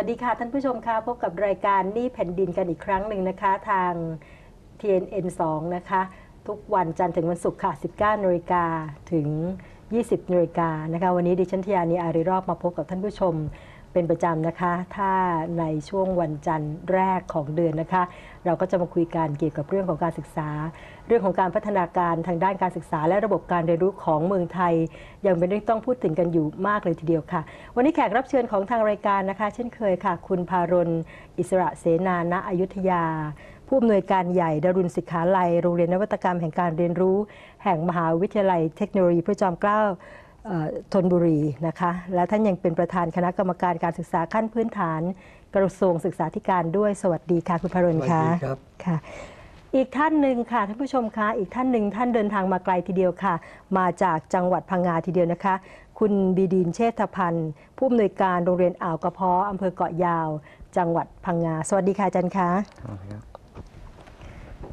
สวัสดีค่ะท่านผู้ชมค่ะพบกับรายการนี่แผ่นดินกันอีกครั้งหนึ่งนะคะทาง TNN 2 นะคะ ทุกวันจันทร์ถึงวันศุกร์ค่ะ 19นาฬิกาถึง 20นาฬิกานะคะ วันนี้ดิฉันทยานีอาริรอบมาพบกับท่านผู้ชม เป็นประจำนะคะ ถ้าในช่วงวันจันทร์แรกของเดือนนะคะ เราก็จะมาคุยกันเกี่ยวกับเรื่องของการศึกษา เรื่องของการพัฒนาการทางด้านการศึกษา และระบบการเรียนรู้ของเมืองไทย ยังเป็นเรื่องต้องพูดถึงกันอยู่มากเลยทีเดียวค่ะ วันนี้แขกรับเชิญของทางรายการนะคะ เช่นเคยค่ะ คุณพารณอิสระเสนาณอยุธยาผู้อำนวยการใหญ่ดารุณศิกขาลัย โรงเรียนนวัตกรรมแห่งการเรียนรู้ แห่งมหาวิทยาลัยเทคโนโลยีพระจอมเกล้า ธนบุรีนะคะและท่านยังเป็นประธานคณะกรรมการการศึกษาขั้นพื้นฐาน กระทรวงศึกษาธิการด้วยสวัสดีค่ะคุณพารณสวัสค่ะดีครับค่ะ อีกท่านหนึ่งค่ะท่านผู้ชมคะอีกท่านหนึ่งท่านเดินทางมาไกลทีเดียวค่ะ มาจากจังหวัดพังงาทีเดียวนะคะ คุณบีดีนเชษฐพันธ์ ผู้อำนวยการโรงเรียนอ่าวกระเพาะอำเภอเกาะยาว จังหวัดพังงา สวัสดีค่ะอาจารย์คะ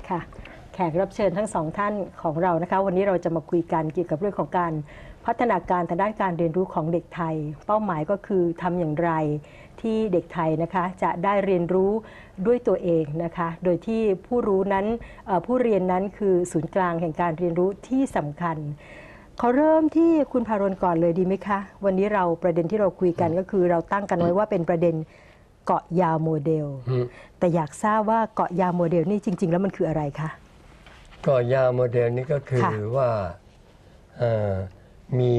ค่ะแขกรับเชิญทั้งสองท่านของเรานะคะ วันนี้เราจะมาคุยกันเกี่ยวกับเรื่องของการ พัฒนาการทางด้านการเรียนรู้ของเด็กไทย เป้าหมายก็คือทำอย่างไรที่เด็กไทยนะคะจะได้เรียนรู้ด้วยตัวเองนะคะ โดยที่ผู้รู้นั้นเอ่อผู้เรียนนั้นคือศูนย์กลางแห่งการเรียนรู้ที่สำคัญเขาเริ่มที่คุณพารณก่อนเลยดีไหมคะ วันนี้เราประเด็นที่เราคุยกันก็คือเราตั้งกันไว้ว่าเป็นประเด็นเกาะยาวโมเดลอืมแต่อยากทราบว่าเกาะยาวโมเดลนี่จริง ๆ แล้วมันคืออะไรคะก็ยาโมเดลนี้ก็คือค่ะว่าเอ่อ มี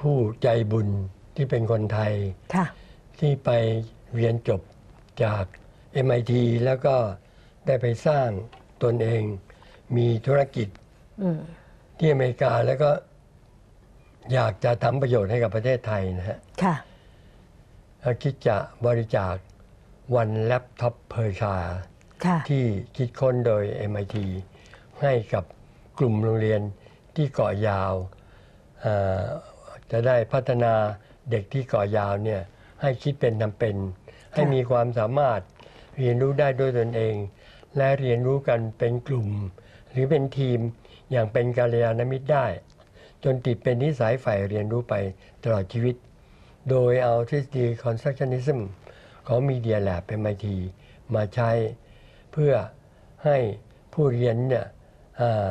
ผู้ใจบุญที่เป็นคนไทย ค่ะ ที่ไปเรียนจบจาก MIT แล้วก็ได้ไปสร้างตนเอง มีธุรกิจอืมที่อเมริกาแล้วก็อยากจะทำประโยชน์ให้กับประเทศไทยนะฮะค่ะ แล้วคิดจะบริจาควันแล็ปท็อปเพอร์ชา ค่ะ ที่คิดค้นโดย MIT ให้กับกลุ่มโรงเรียนที่เกาะยาวเอ่อ จะได้พัฒนาเด็กที่เกาะยาวเนี่ยให้คิดเป็นทำเป็น ให้มีความสามารถเรียนรู้ได้ด้วยตนเอง และเรียนรู้กันเป็นกลุ่ม หรือเป็นทีมอย่างเป็นกาลยานมิตรได้ จนติดเป็นนิสัยใฝ่เรียนรู้ไปตลอดชีวิต โดยเอาทฤษฎี constructionism ของ Media Lab MIT มาใช้ เพื่อให้ผู้เรียนเนี่ยเอ่อ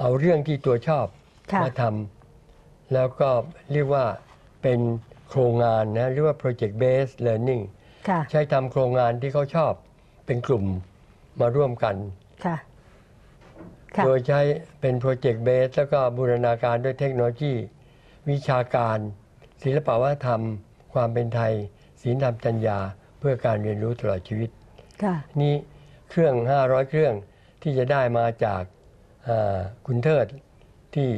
เอาเรื่องที่ตัวชอบค่ะมาทำ แล้วก็เรียกว่าเป็นโครงงานนะเรียกว่า project based learning ค่ะ ใช้ทำโครงงานที่เขาชอบเป็นกลุ่มมาร่วมกัน ค่ะ ค่ะ โดยใช้เป็นโปรเจกต์เบสแล้วก็บูรณาการด้วยเทคโนโลยี วิชาการ ศิลปวัฒนธรรม ความเป็นไทยศีลธรรมจัญญา เพื่อการเรียนรู้ตลอดชีวิต ค่ะ นี่เครื่อง 500 เครื่องที่จะได้มาจากอ่าคุณเทิดที่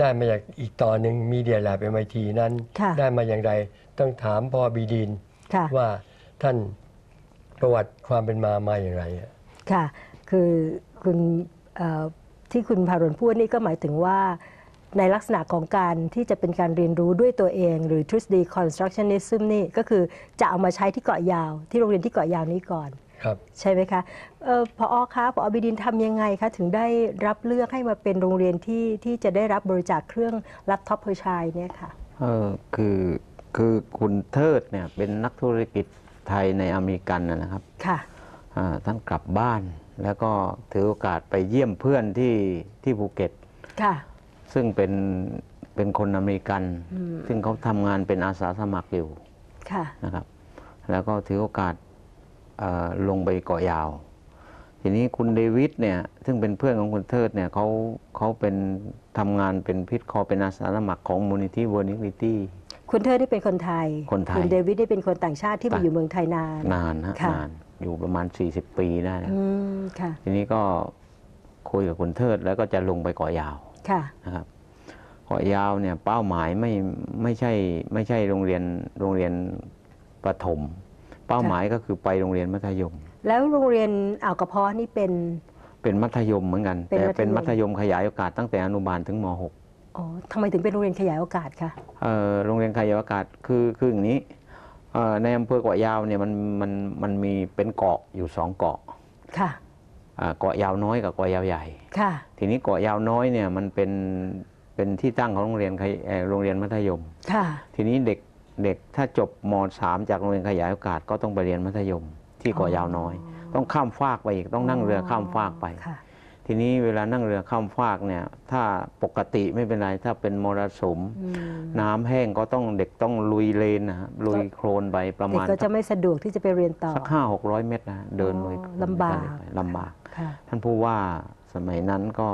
ได้มาจากอีกต่อหนึ่งมีเดียแลบ MIT นั้น ค่ะได้มาอย่างไรต้องถามพอบีดินค่ะ ว่าท่านประวัติความเป็นมามาอย่างไรอะ ค่ะ คือคุณเอ่อที่คุณพารณพูดนี่ก็หมายถึงว่า ในลักษณะของการที่จะเป็นการเรียนรู้ด้วยตัวเอง หรือทฤษฎี constructionism นี่ก็คือจะเอามาใช้ที่เกาะยาวที่โรงเรียนที่เกาะยาวนี้ก่อน ครับ ใช่ไหมคะเออพอคะพอบิดินทำยังไงคะถึงได้รับเลือกให้มาเป็นโรงเรียนที่ที่จะได้รับบริจาคเครื่องแล็ปท็อปเพอร์ชายเนี่ยค่ะเออคือคือคุณเทิดเนี่ยเป็นนักธุรกิจไทยในอเมริกันนะนะครับค่ะอ่าท่านกลับบ้านแล้วก็ถือโอกาสไปเยี่ยมเพื่อนที่ที่ภูเก็ตค่ะซึ่งเป็นเป็นคนอเมริกันอืมซึ่งเขาทำงานเป็นอาสาสมัครอยู่ค่ะนะครับ แล้วก็ถือโอกาสเอ่อ ลงไปเกาะยาว ทีนี้คุณเดวิดเนี่ยซึ่งเป็นเพื่อนของคุณเทิดเนี่ยเขาเขาเป็นทำงานเป็นพิษคอเป็นอาสาสมัครของมูลนิธิเวอร์นิวิตี้คุณเธอได้เป็นคนไทยคนไทยณเดวิดได้เป็นคนต่างชาติที่มาต่างอยู่เมืองไทยนานนานฮะค่ะนานอยู่ประมาณ 40 ปีได้นะอืมค่ะทีนี้ก็คุยกับคุณเทิดแล้วก็จะลงไปเกาะยาวค่ะนะครับเกาะยาวเนี่ยเป้าหมายไม่ไม่ใช่ไม่ใช่โรงเรียนโรงเรียนประถม เป้าหมายก็คือไปโรงเรียนมัธยม แล้วโรงเรียนอ่าวกระเพาะนี่เป็น เป็นมัธยมเหมือนกัน เป็นแต่มัธยม เป็นมัธยมขยายโอกาสตั้งแต่อนุบาลถึงม .6 อ๋อทำไมถึงเป็นโรงเรียนขยายโอกาสคะเอ่อโรงเรียนขยายโอกาสคือคืออย่างนี้เอ่อในอำเภอเกาะยาวเนี่ยมันมันมันมีเป็นเกาะอยู่สองเกาะค่ะ อ่าเกาะยาวน้อยกับเกาะยาวใหญ่ ค่ะ ทีนี้เกาะยาวน้อยเนี่ยมันเป็นเป็นที่ตั้งของโรงเรียนขยเอ่อโรงเรียนมัธยม ค่ะ ทีนี้เด็ก เด็กถ้าจบม .3 จากโรงเรียนขยายโอกาสก็ต้องไปเรียนมัธยมที่เกาะยาวน้อย ต้องข้ามฟากไปอีกต้องนั่งเรือข้ามฟากไปค่ะทีนี้เวลานั่งเรือข้ามฟากเนี่ยถ้าปกติไม่เป็นไรถ้าเป็นมรสุมอืมน้ำแห้งก็ต้องเด็กต้องลุยเลนนะฮะลุยโคลนไปประเด็กมาณก็จะไม่สะดวกที่จะไปเรียนต่อสักห้าหกร้อยเมตรนะเดินลุยอ๋อโคลนลำบากไปลำบากค่ะท่านผู้ว่าสมัยนั้นก็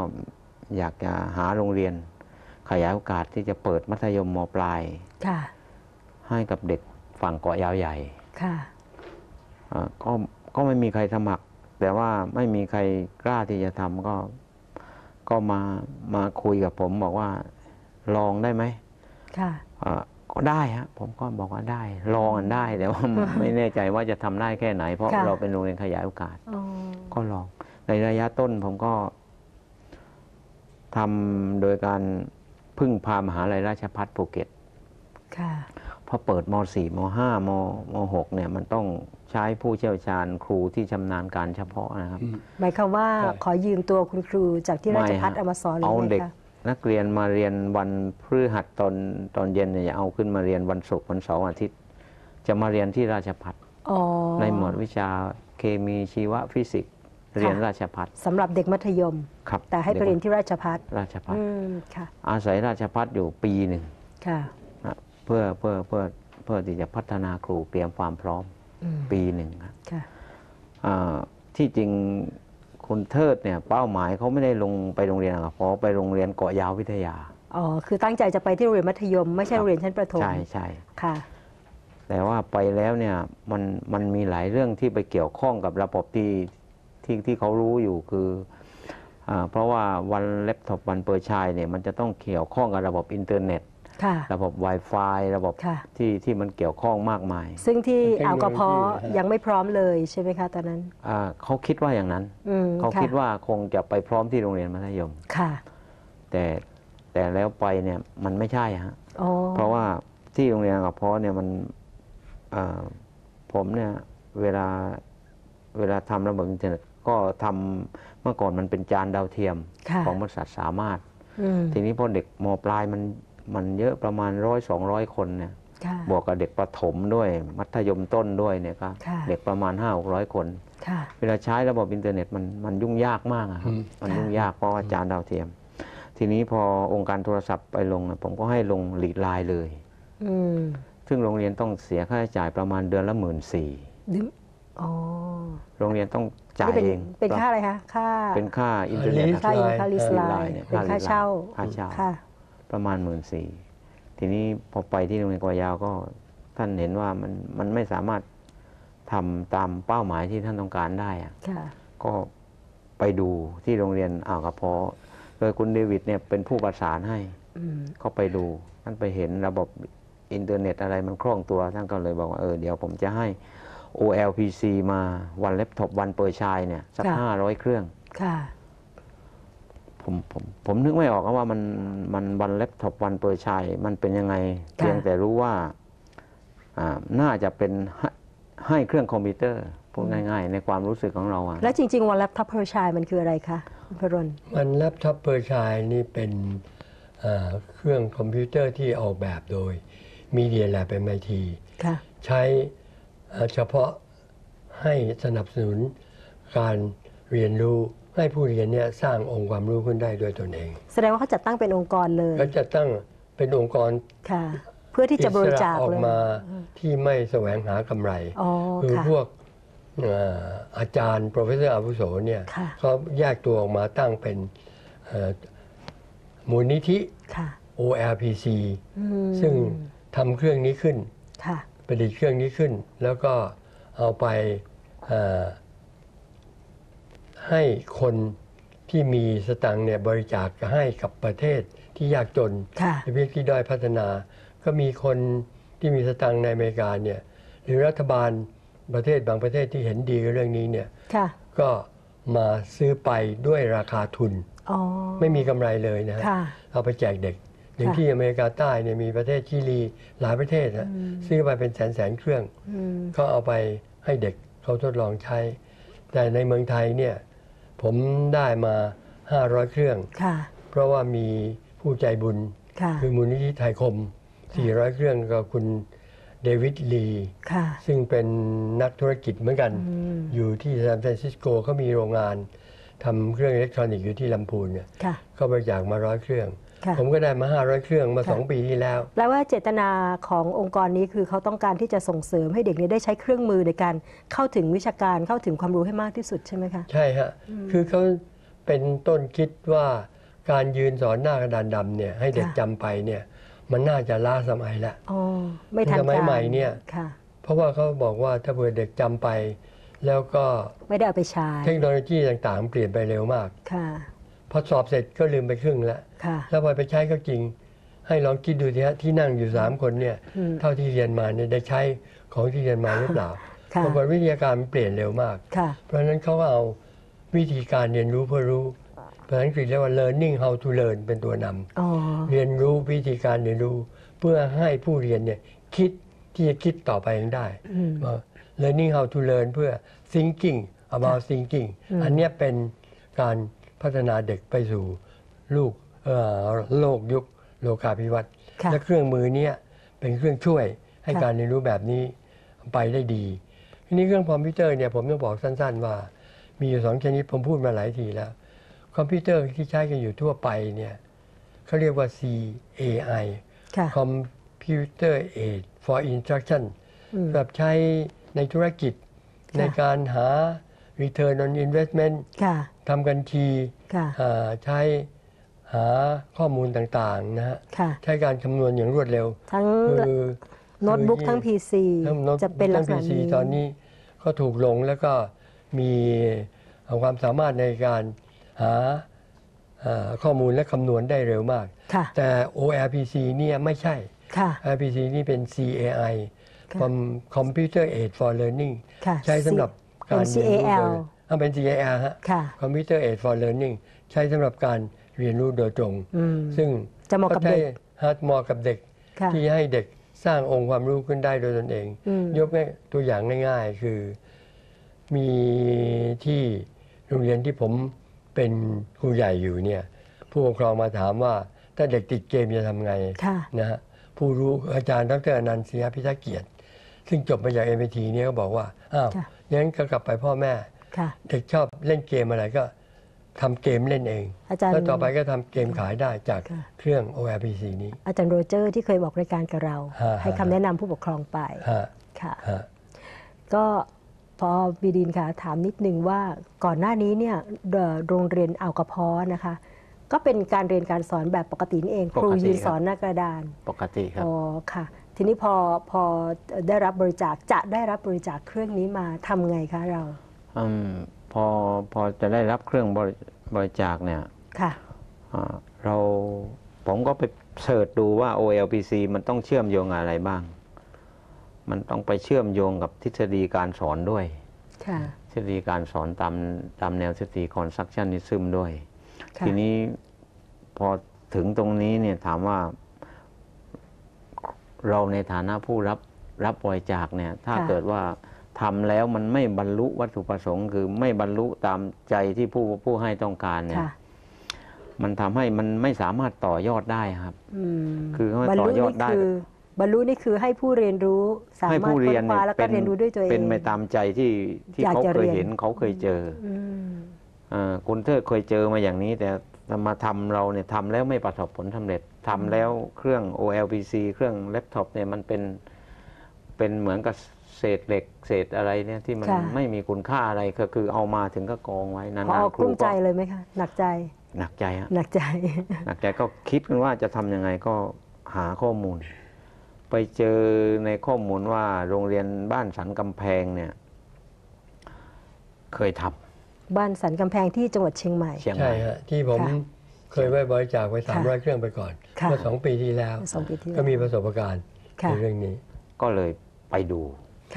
อยากจะหาโรงเรียน ขยายโอกาสที่จะเปิดมัธยมมปลายค่ะ ให้กับเด็กฝั่งเกาะยาวใหญ่ค่ะอ่าก็ก็ไม่มีใครสมัคร แต่ว่าไม่มีใครกล้าที่จะทำก็ ก็มามาคุยกับผมบอกว่าลองได้ไหมค่ะอ่าก็ได้ฮะผมก็บอกว่าได้ลองกันได้ แต่ว่าไม่แน่ใจว่าจะทำได้แค่ไหน เพราะค่ะเราเป็นโรงเรียนขยายโอกาสอ๋อก็ลอง ในระยะต้นผมก็ทำโดยการพึ่งพามหาลัยราชพัฒภูเก็ตค่ะ พอเปิดม .4 ม .5 มม .6 เนี่ยมันต้องใช้ผู้เชี่ยวชาญครูที่ชำนาญการเฉพาะนะครับ หมายความว่าครับขอยืมตัวคุณครูจากที่ราชพัฒไม่ฮะเอามาสอนหรืเอาอไงเด็กคะนักเรียนมาเรียนวันพฤหัสตอนตอนเย็นเนี่ยอย่าเอาขึ้นมาเรียนวันศุกร์วันเสาร์อาทิตย์ จะมาเรียนที่ราชพัฒอ๋อในหมวดวิชาเคมีชีวฟิสิกส์เรียนราชพัฒสำหรับเด็กมัธยม ครับแต่ให้ไปเรียนที่ราชพัฒราชพัฒอืมค่ะอาศัยราชพัฒอยู่ปีหนึ่งค่ะนะ เพื่อเพื่อเพื่อเพื่อที่จะพัฒนาครูเตรียมความพร้อมอืมปีหนึ่งครับค่ะอ่าที่จริงคุณเทิดเนี่ยเป้าหมายเขาไม่ได้ลงไปโรงเรียนอะเพราะไปโรงเรียนเกาะยาววิทยาอ๋อคือตั้งใจจะไปที่โรงเรียนมัธยม ไม่ใช่โรงเรียนชั้นประถมใช่ใช่ค่ะ แต่ว่าไปแล้วเนี่ยมันมันมีหลายเรื่องที่ไปเกี่ยวข้องกับระบบที่ที่ที่เขารู้อยู่คืออาเพราะว่าวันแล็ปท็อปวันเปิดชายเนี่ยมันจะต้องเกี่ยวข้องกับระบบอินเทอร์เน็ต ค่ะ ระบบ Wi-Fi ระบบค่ะ ที่ที่มันเกี่ยวข้องมากมายซึ่งที่เทคโนโลยี อ่าวกระเพาะฮะยังไม่พร้อมเลยใช่ไหมคะตอนนั้นอ่าเขาคิดว่าอย่างนั้น อืมเขาะคิดว่าคงจะไปพร้อมที่โรงเรียนมัธยม ค่ะแต่แต่แล้วไปเนี่ยมันไม่ใช่ฮะอ๋อเพราะว่าที่โรงเรียนกับเพาะเนี่ยมันเอ่อผมเนี่ยเวลาเวลาทำระบบอินเทอร์เน็ตก็ทำเมื่อก่อนมันเป็นจานดาวเทียมค่ะของบริษัทสามารถ อืม ทีนี้พอเด็กมปลายมัน มันเยอะประมาณร้อยสองร้อยคนเนี่ยค่ะบวกกับเด็กประถมด้วยมัธยมต้นด้วยเนี่ยก็ค่ะเด็กประมาณห้าหกร้อยคนค่ะเวลาใช้ระบบอินเทอร์เน็ตมันมันยุ่งยากมากอะครับอืมมันค่ะยุ่งยากเพราะว่าจานดาวเทียม ทีนี้พอองค์การโทรศัพท์ไปลงนะผมก็ให้ลงหลีดไลน์เลยอืมซึ่งโรงเรียนต้องเสียค่าใช้จ่ายประมาณเดือนละหมื่นสี่ดึงอ๋อโรงเรียนต้องจ่ายนี่เป็นเอง เป็นค่าอะไรคะค่าเป็นค่าอินเทอร์เน็ตลินะสคค่ารับอินค่าลิสเออไลไลน์น์เนี่ยเป็นค่าค่าลิสไลน์เช่าค่าเช่าค่ะ ประมาณหมื่นสี่ทีนี้พอไปที่โรงเรียนกอยาวก็ท่านเห็นว่ามันมันไม่สามารถทำตามเป้าหมายที่ท่านต้องการได้อะค่ะก็ไปดูที่โรงเรียนอ่าวกระเพาะโดยคุณเดวิดเนี่ยเป็นผู้ประสานให้อืมก็ไปดูท่านไปเห็นระบบอินเทอร์เน็ตอะไรมันคล่องตัวท่านก็เลยบอกว่าเออเดี๋ยวผมจะให้ OLPC มาวันเล็บท็อปวันเปิดชายเนี่ยสักค่ะห้าร้อยเครื่องค่ะ ผมผมผมนึกไม่ออกว่ามันมันวันเล็บท็อปวันเปิดชายมันเป็นยังไงค่ะเพียงแต่รู้ว่าอ่าน่าจะเป็นให้ให้เครื่องคอมพิวเตอร์พูดง่าย ๆ ในความรู้สึกของเราอะแล้วจริง ๆ วันแล็ปท็อปเพอร์ชายมันคืออะไรคะคุณพรนมันแล็ปท็อปเปอร์ชายนี่เป็นเอ่อเครื่องคอมพิวเตอร์ที่ออกแบบโดย Media Lab MIT ค่ะใช้เอ่อเฉพาะให้สนับสนุนการเรียนรู้ ให้ผู้เรียนเนี่ยสร้างองค์ความรู้ขึ้นได้ด้วยตนเอง แสดงว่าเขาจัดตั้งเป็นองค์กรเลยก็จะตั้งเป็นองค์กรค่ะ เพื่อที่จะบริจาคอิสออกเลยมาที่ไม่แสวงหากำไร อ๋อคือค่ะ พวกเอ่ออาจารย์โปรเฟสเซอร์อาวุโสเนี่ยค่ะ เขาแยกตัวออกมาตั้งเป็นเอ่อมูลนิธิ ค่ะ OLPC อืมซึ่งทำเครื่องนี้ขึ้น ค่ะ ประดิษฐ์เครื่องนี้ขึ้น แล้วก็เอาไปเอ่อ ให้คนที่มีสตังค์เนี่ยบริจาคให้กับประเทศที่ยากจนค่ะในประเทศที่ด้อยพัฒนา ก็มีคนที่มีสตังค์ในอเมริกาเนี่ยหรือรัฐบาลประเทศบางประเทศที่เห็นดีกับเรื่องนี้เนี่ยค่ะก็มาซื้อไปด้วยราคาทุนอ๋อไม่มีกำไรเลยนะฮะค่ะเอาไปแจกเด็กอย่างค่ะที่อเมริกาใต้เนี่ยมีประเทศชิลีหลายประเทศนะซื้อไปเป็นแสนแสนๆเครื่องอืมก็เอาไปให้เด็กเขาทดลองใช้ แต่ในเมืองไทยเนี่ย ผมได้มา 500 เครื่อง ค่ะ เพราะว่ามีผู้ใจบุญ ค่ะ คือมูลนิธิไทยคม 400 เครื่องก็คุณเดวิดลี ค่ะ ซึ่งเป็นนักธุรกิจเหมือนกัน อืม อยู่ที่ซานฟรานซิสโกเขามีโรงงานทำเครื่องอิเล็กทรอนิกส์อยู่ที่ลำพูนเนี่ยค่ะเขาบริจาคมาร้อยเครื่องค่ะ ผมก็ได้มา 500 เครื่องมาค่ะ2ปีที่แล้ว แปลว่าเจตนาขององค์กรนี้คือเขาต้องการที่จะส่งเสริมให้เด็กเนี่ยได้ใช้เครื่องมือในการเข้าถึงวิชาการเข้าถึงความรู้ให้มากที่สุดใช่ไหมคะ ใช่ฮะ คือเขาเป็นต้นคิดว่าการยืนสอนหน้ากระดานดำเนี่ยให้เด็กค่ะจำไปเนี่ยมันน่าจะล้าสมัยละอ๋อไม่ทันสมัยการใหม่เนี่ยค่ะเพราะว่าเขาบอกว่าถ้าเผื่อเด็กจำไป แล้วก็ไม่ได้เอาไปใช้เทคโนโลยีต่างๆ เปลี่ยนไปเร็วมากค่ะ พอสอบเสร็จก็ลืมไปครึ่งแล้วค่ะแล้วพอไปใช้ก็จริง ให้ลองคิดดูทีฮะที่นั่งอยู่3คนเนี่ยอืมเท่าที่เรียนมาเนี่ยได้ใช้ของที่เรียนมาหรือเปล่าค่ะปรากฏวิทยาการมันเปลี่ยนเร็วมากค่ะเพราะฉะนั้นเขาก็เอาวิธีการเรียนรู้เพื่อรู้ภาษาอังกฤษเรียกว่า learning how to learn เป็นตัวนำอ๋อเรียนรู้วิธีการเรียนรู้ เพื่อให้ผู้เรียนเนี่ยคิดที่จะคิดต่อไปเองได้อืมเอ่อ learning how to learn เพื่อ thinking about thinking อืมอันเนี้ยเป็นการ พัฒนาเด็กไปสู่ลูกเอ่อโลกยุคโลกาภิวัตน์ค่ะและเครื่องมือเนี้ยเป็นเครื่องช่วยให้ค่ะการเรียนรู้แบบนี้ไปได้ดี ทีนี้เครื่องคอมพิวเตอร์เนี่ยผมต้องบอกสั้น ๆ ว่า มีอยู่สองชนิดผมพูดมาหลายทีแล้ว คอมพิวเตอร์ที่ใช้กันอยู่ทั่วไปเนี่ยเขาเรียกว่า CAI ค่ะ Computer Aid for Instruction อืมแบบใช้ในธุรกิจค่ะในการหา Return on Investment ค่ะทำกันทีค่ะอ่าใช้หาข้อมูลต่างๆนะฮะค่ะใช้การคำนวณอย่างรวดเร็ว ทั้งคือโน้ตบุ๊กคือทั้ง PC ทั้งโน้ตจะเป็นลักษณะทั้ง PC นี้ตอนนี้ก็ถูกลงแล้วก็มีความสามารถในการหาอ่าข้อมูลและคำนวณได้เร็วมากค่ะแต่ ORPC เนี่ยไม่ใช่ค่ะ RPC นี่เป็น CAI ค่ะ Com- Computer Aid for Learning ค่ะใช้สำหรับการ เป็นเรียนรู้โด CAL ยอ่าเป็น CAL ฮะค่ะ Computer Aid for Learning ใช้สำหรับการเรียนรู้โดยตรง อืม ซึ่งจะเหมาะกับเด็กฮาร์ดเหมาะกับเด็ก ค่ะที่ให้เด็กสร้างองค์ความรู้ขึ้นได้โดยตนเอง อืม ยกตัวอย่างง่ายๆ คือ มีที่โรงเรียนที่ผมเป็นครูใหญ่อยู่เนี่ย ผู้ปกครองมาถามว่า ถ้าเด็กติดเกมจะทำไง ค่ะ นะฮะผู้รู้อาจารย์ดรอนันต์ศรีพิทักษ์เกียรติ ซึ่งจบมาจาก MIT เนี่ยก็บอกว่า อ้าว ค่ะ งั้นก็กลับไปพ่อแม่ ค่ะเด็กชอบเล่นเกมอะไรก็ทำเกมเล่นเอง อาจารย์ แล้วต่อไปก็ทำเกมขายได้จากค่ะ เครื่อง ORPC นี้ อาจารย์โรเจอร์ที่เคยบอกรายการกับเรา ฮะ ให้คำแนะนำผู้ปกครองไปฮะค่ะ ฮะ ก็พอบีดินค่ะถามนิดนึงว่าก่อนหน้านี้เนี่ยเอ่อโรงเรียนอัลกอพอนะคะ ก็เป็นการเรียนการสอนแบบปกตินี่เอง ครูปกติยืนครับ สอนหน้ากระดานปกติครับ อ๋อค่ะ ทีนี้พอพอได้รับบริจาคจะได้รับบริจาคเครื่องนี้มาทำไงคะเราอืมพอพอจะได้รับเครื่องบริบริจาคเนี่ยค่ะอ่าเราผมก็ไปเสิร์ชดูว่า OLPC มันต้องเชื่อมโยงอะไรบ้าง มันต้องไปเชื่อมโยงกับทฤษฎีการสอนด้วย ค่ะ ทฤษฎีการสอนตามตามแนวทฤษฎี constructionism ด้วย ค่ะ ทีนี้พอถึงตรงนี้เนี่ยถามว่า เราในฐานะผู้รับรับบริจาคเนี่ยถ้าค่ะเกิดว่าทำแล้วมันไม่บรรลุวัตถุประสงค์ คือไม่บรรลุตามใจที่ผู้ผู้ให้ต้องการเนี่ยค่ะมันทำให้มันไม่สามารถต่อยอดได้ครับอืมคือให้บรรต่ลุอยอดนี่ได้คือบรรลุนี่คือให้ผู้เรียนรู้สาให้มารถผู้ค้เรียนนคว้าเนี่ยแล้วก็เรียนรู้ด้วยตัวเองเป็นไปตามใจที่ที่อยากเขาจะเคยเรียนเห็นเขาเคยเจออืมเอ่อคุณเทิดเคยเจอมาอย่างนี้ แต่มาทำเราเนี่ยทำแล้วไม่ประสบผลสำเร็จ ทำแล้วเครื่อง OLPC เครื่องแล็ปท็อปเนี่ยมันเป็นเป็นเหมือนกับเศษเหล็กเศษอะไรเนี่ยที่มันค่ะ ไม่มีคุณค่าอะไรก็คือเอามาถึงก็กองไว้นาพอนๆกลุ้มก็ใจเลยไหมคะ หนักใจ หนักใจฮะ หนักใจ หนักใจก็คิดกันว่าจะทำยังไงก็หาข้อมูล ไปเจอในข้อมูลว่าโรงเรียนบ้านสันกำแพงเนี่ย เคยทำบ้านสันกำแพงที่จังหวัดเชียงใหม่เชียงใหใช่ม่ ฮะที่ผมค่ะ เคยไว้บริจาคไปค่ะ300 เครื่องไปก่อนค่ะเมื่อสองปีที่แล้วสองปีที่แล้ว ก็มีประสบการณ์ค่ะในเรื่องนี้ ก็เลยไปดู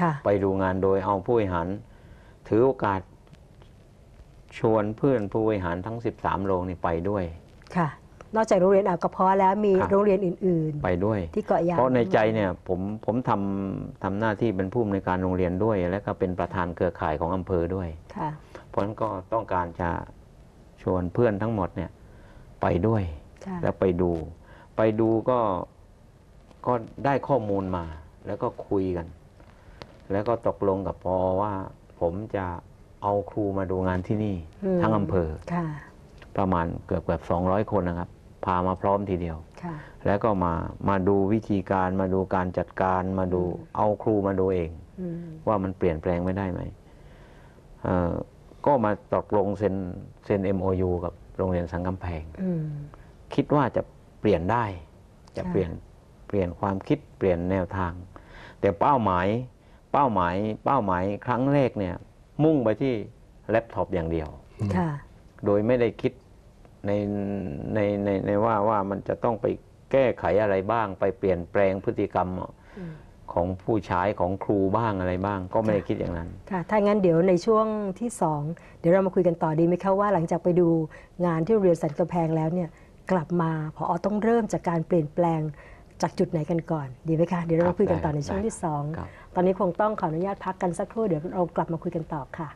ค่ะไปดูงานโดยเอาผู้บริหาร ถือโอกาสชวนเพื่อนผู้บริหารทั้ง 13 โรงนี่ไปด้วยค่ะ นอกจากโรงเรียนอัลกอพอแล้วมีครับโรงเรียนอื่นไปด้วยๆที่เกาะยาวเพราะในใจเนี่ยผมผมทำทำหน้าที่เป็นผู้อำนวยการโรงเรียนด้วย และก็เป็นประธานเครือข่ายของอำเภอด้วยค่ะเพราะฉะนั้นก็ต้องการจะชวนเพื่อนทั้งหมดเนี่ย ไปด้วยค่ะแล้วไปดู ไปดูก็ก็ได้ข้อมูลมา แล้วก็คุยกัน แล้วก็ตกลงกับพอว่าผมจะเอาครูมาดูงานที่นี่อืมทั้งอำเภอค่ะประมาณเกือบเกือบสองร้อยคนนะครับ พามาพร้อมทีเดียวค่ะแล้วก็มามาดูวิธีการมาดูการจัดการมาดูเอาครูมาดูเองอืมว่ามันเปลี่ยนแปลงไม่ได้ไหมเอ่อก็มาตกลงเซ็นเซ็น MOU กับ โรงเรียนสังกำแพงอืมคิดว่าจะเปลี่ยนได้จะค่ะเปลี่ยนเปลี่ยนความคิดเปลี่ยนแนวทาง แต่เป้าหมายเป้าหมายเป้าหมายครั้งแรกเนี่ยมุ่งไปที่แล็ปท็อปอย่างเดียวค่ะโดยไม่ได้คิดในในในในว่าว่ามันจะต้องไปแก้ไขอะไรบ้าง ไปเปลี่ยนแปลงพฤติกรรมอืม ของผู้ใช้ของครูบ้างอะไรบ้าง ก็ไม่ได้ค่ะคิดอย่างนั้น ค่ะ ถ้างั้นเดี๋ยวในช่วงที่สองเดี๋ยวเรามาคุยกันต่อดีไหมคะว่าหลังจากไปดูงานที่โรงเรียนสันกำแพงแล้วเนี่ยกลับมาพอต้องเริ่มจากการเปลี่ยนแปลงจากจุดไหนกันก่อน ดีไหมคะ เดี๋ยวเรามาคุยกันต่อในช่วงที่สองครับตอนนี้คงต้องขออนุญาตพักกันสักครู่เดี๋ยวเรากลับมาคุยกันต่อค่ะ